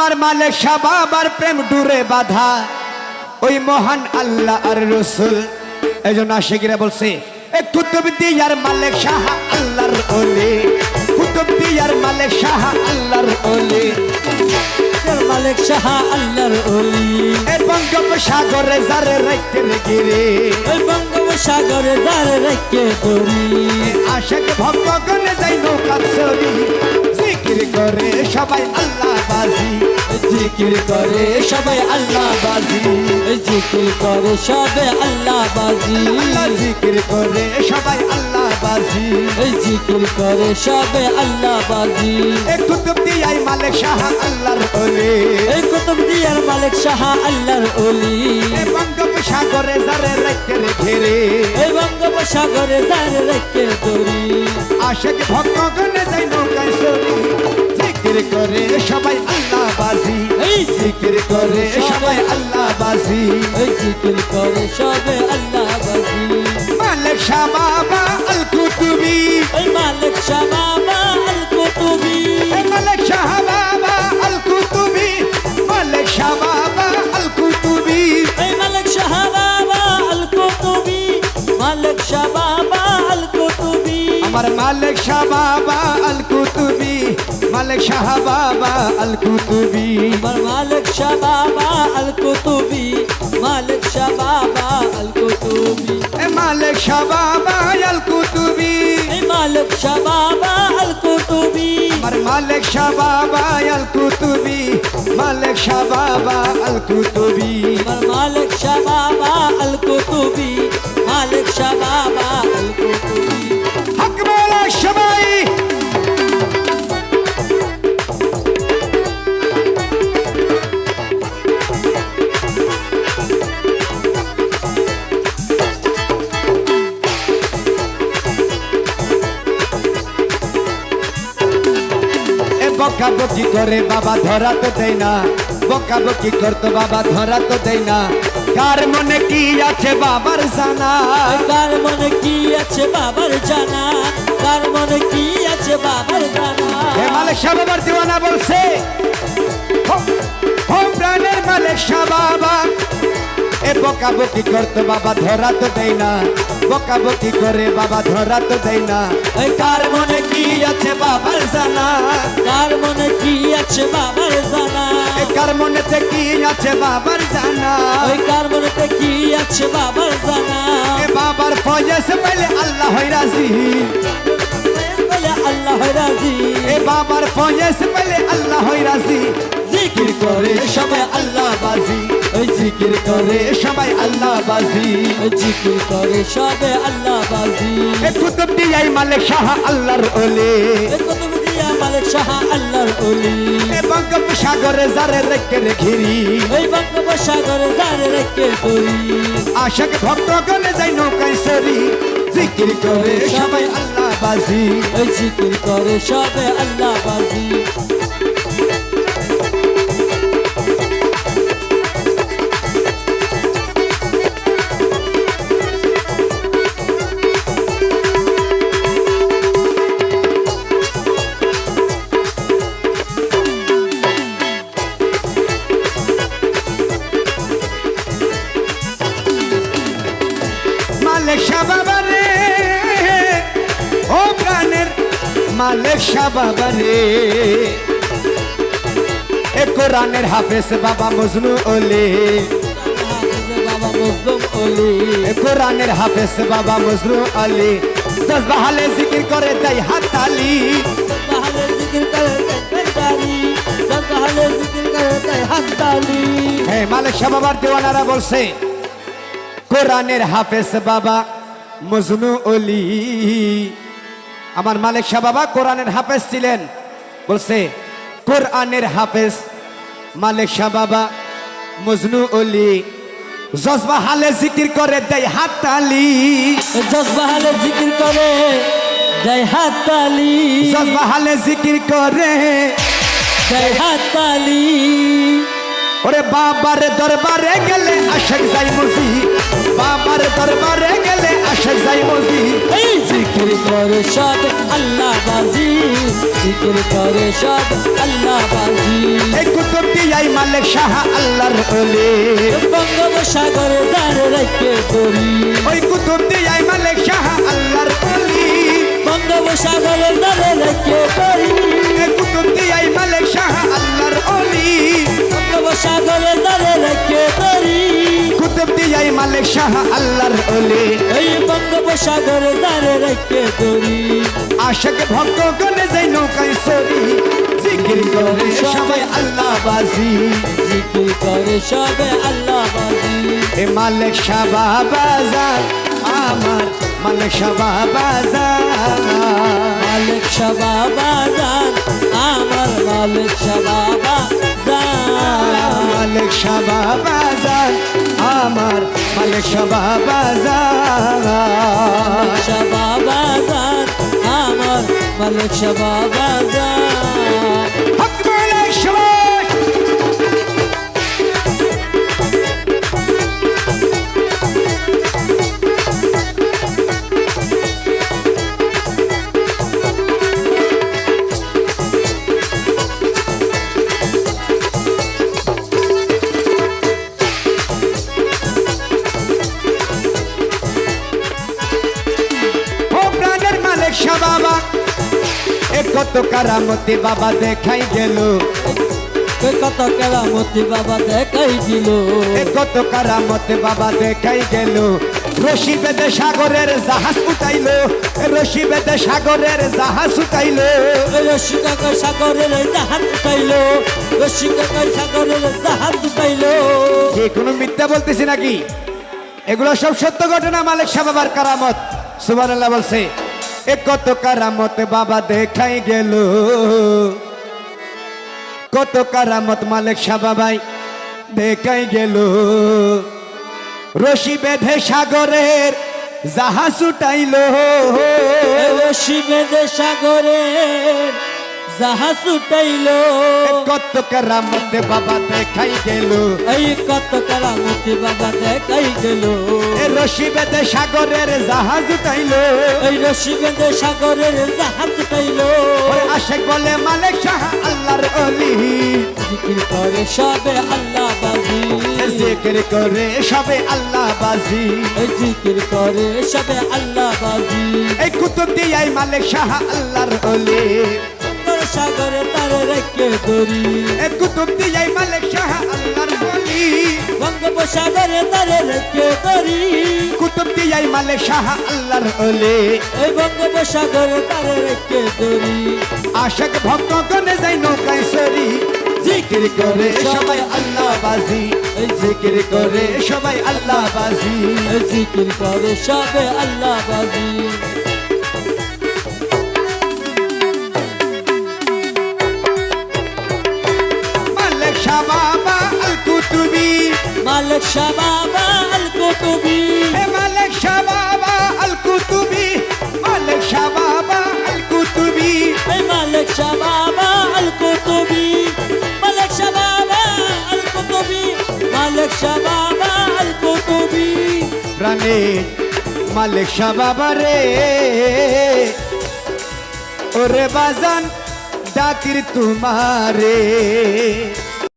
আমার মালিক শাহ বাবার প্রেম ডুরে বাধা। ওই মহান আল্লাহ আর রসুল। এই জন্য আশেকিরা বলছে এ কুতুব দিয়ার মালিক শাহ আল্লাহর ওলি। কুতুব দিয়ার মালিক শাহ আল্লাহর ওলি। মালিক শাহ আল্লাহর অলি এ বঙ্গোপসাগরে যারে রাইতের গিরে। ওই বঙ্গোপসাগরে দাঁড়ে রেখে দড়ি আশেক ভক্তগণে যাই নৌকা ছবি জিকির করে সবাই আল্লাহ বাজি। জিকির করে সবাই আল্লাহ বাজি। জিকির করে সবে আল্লাহ বাজি। জিকির করে সবাই আল্লাহ বাজি। এই জিকির করে সবে আল্লাহ বাজি। কুতুব দিয়াই মালিক শাহ আল্লাহর ওলি। এই কুতুব দিয়ার মালিক শাহ আল্লাহর এ বঙ্গোপসাগরে যারে রাইতের ঘিরে। এই বঙ্গোপসাগরে দাঁড়ে রেখে দড়ি। আশেক ভক্তগণে যাই নৌকায় ছবি জিকির করে। সবাই আল্লাহ বাজি জিকির করে। সবাই আল্লাহ বাজি জিকির করে সবে আল্লাহ বাজি মালিক শাহ বাবা আল কুতুবি ওই মালিক শাহ বাবা আল কুতুবি মালিক শাহ বাবা আল কুতুবি মালিক শাহ বাবা আল কুতুবি এই মালিক শাহ বাবা আল কুতুবি মালিক শাহ বাবা আল কুতুবি আমার মালিক শাহ বাবা আল কুতুবি মালিক শাহ বাবা আল কুতুবি আমার মালিক শাহ বাবা আল কুতুবি মালিক শাহ বাবা আল কুতুবি এ মালিক শাহ বাবা আল কুতুবি এই মালিক শাহ বাবা আল কুতুবি আমার মালিক শাহ বাবা আল কুতুবি মালিক শাহ বাবা আল কুতুবি আমার মালিক শাহ বাবা আল কুতুবি মালিক শাহ বাবা বকা বকি করে বাবা ধরা তো দেয় না। বকা বকি করতো বাবা ধরা তো দেয় না। কার মনে কি আছে বাবার জানা? কার মনে কি আছে বাবার জানা? কার মনে কি আছে বাবার জানা? হে মালিক শাহ দিওয়ানা বলছে। প্রাণের মালিক শাহ বাবা। এ বকা বকি করতো বাবা ধরা তো দেয় না। বকা বকি করে বাবা ধরা তো দেয় না। ওই কার মনে কি আছে বাবার জানা? কার মনে কি আছে বাবার জানা? কার মনেতে কি আছে বাবার জানা? ওই কার মনেতে কি আছে বাবার জানা? এ বাবার ফয়েজ পেলে আল্লাহ হয় রাজি। আল্লাহ রাজি। এ বাবার ফয়েজ পেলে আল্লাহ হয় রাজি। জিকির করে সবাই আল্লাহ বাজি। জিকির করে সবাই আল্লাহ বাজি। জিকির করে সবে আল্লাহ বাজি। কুতুব দিয়াই মালিক শাহ আল্লাহর ওলে। কুতুব দিয়া মালিক শাহ আল্লাহর অলি এ বঙ্গোপসাগরে যারে রেখে ঘিরি। ওই বঙ্গোপসাগরে দাঁড়ে রেখে আশাক ভক্তগণে যাই নৌকায় সরি জিকির করে সবাই আল্লাহ বাজি। জিকির করে সবে আল্লাহ বাজি। মালিক শাহ বাবা রে ও প্রাণের মালিক শাহ বাবা রে এ কোরআনের হাফেজ বাবা মজনু ওলে কোরআনের হাফেজ বাবা মজনু আলী। দশ বাহালে জিকির করে দেয় হাতালি হ্যাঁ মালিক শাহ বাবার দেওয়ানারা বলছে কোরআনের হাফেজ বাবা মজনু অলি। আমার মালিক শাহ বাবা কোরআনের হাফেজ ছিলেন। বলছে কোরআনের হাফেজ মালিক শাহ বাবা মজনু অলি। জজবা হালে জিকির করে দেয় হাতালি জজবাহালে জিকির করে দেয় হাততালি জজবা হালে জিকির করে দেয় হাততালি ওরে বাবার দরবারে গেলে আশেক যাই মজি বাবার দরবারে গেলে আশেক যাই মজি এই জিকির করে সব আল্লাহ বাজি। জিকির করে সব আল্লাহ বাজি। এই কুতুব মালিক শাহ আল্লাহর অলি বঙ্গোপসাগরে দাঁড়ে রেখে করি। ওই কুতুব দিয়াই মালিক শাহ আল্লাহর অলি বঙ্গোপসাগরে দাঁড়ে রেখে করি। মালিক শাহ আল্লাহর অলি এই বঙ্গোপসাগরে দাঁড়ে রেখে করি। আশাক ভক্ত গনে যাই নৌকায় সরি জিকির করে সবাই আল্লাহ বাজি। জিকির করে সবে আল্লাহ বাজি। এ মালিক শাহ বাজার আমার মালিক শাহ বাজার মালিক বাবা জান আমার মালিক বাবা জান মালিক শাহ বাজার আমার মালিক শাহ বাজার বাবা জান আমার মালিক বাবা কত কারামতি বাবা দেখাই গেল? কত কেরামতি বাবা দেখাই দিল? কত কারামতি বাবা দেখাই গেল? রশি বেদে সাগরের জাহাজ উঠাইলো। রশি বেদে সাগরের জাহাজ উঠাইলো। রসিকা সাগরের জাহাজ উঠাইল। রসিকা সাগরের জাহাজ উঠাইল। কি কোনো মিথ্যা বলতেছি নাকি? এগুলো সব সত্য ঘটনা মালিক শাহ বাবার কারামত। সুবহানাল্লাহ বলছে। এ কত কারামত বাবা দেখাই গেল। কত কারামত মালিক সাবাবাই বাবাই দেখাই গেল। রশি বেঁধে সাগরের জাহাজ উঠাইল। রশি বেঁধে সাগরের জাহাজ উঠাইল এ কত কারামত বাবা দেখাই গেল। এই কত কেরামতি বাবা দেখাই গেল। রশি বেঁধে সাগরের জাহাজ উঠাইলো। এই রশি রসিবেদে সাগরের জাহাজ উঠাইল। আশেক বলে মালিক শাহ আল্লাহর অলি। জিকির করে সবে আল্লাহ বাজি। জিকির করে সবে আল্লাহ বাজি। জিকির করে সবে আল্লাহ বাজি। এই কুতুব দিয়াই মালিক শাহ আল্লাহর অলি। সাগরে তার রেখে দড়ি এই কুতুব দিয়াই মালিক শাহ আল্লাহর অলি বঙ্গোপসাগরে তার রেখে দড়ি কুতুব দিয়াই মালিক শাহ আল্লাহর অলি এই বঙ্গোপসাগরে তার রেখে দড়ি আশেক ভক্ত গনে যাই নৌকায় সরি। জিকির করে সবাই আল্লাহ বাজি। জিকির করে সবাই আল্লাহ বাজি। জিকির করে সবে আল্লাহ বাজি। মালিক শাবাবা আল কুতুবি। হে মালিক শাহ বাবা আল কুতুবি মালিক শাহ বাবা আল কুতুবি। এই মালিক শাবাবা আল কুতুবি মালিক শাবাবা আল কুতুবি মালিক শাবাবা আল কুতুবি। প্রাণে মালিক শাহ বাবা রে। ওরে বাজান ডাকির তোমারে।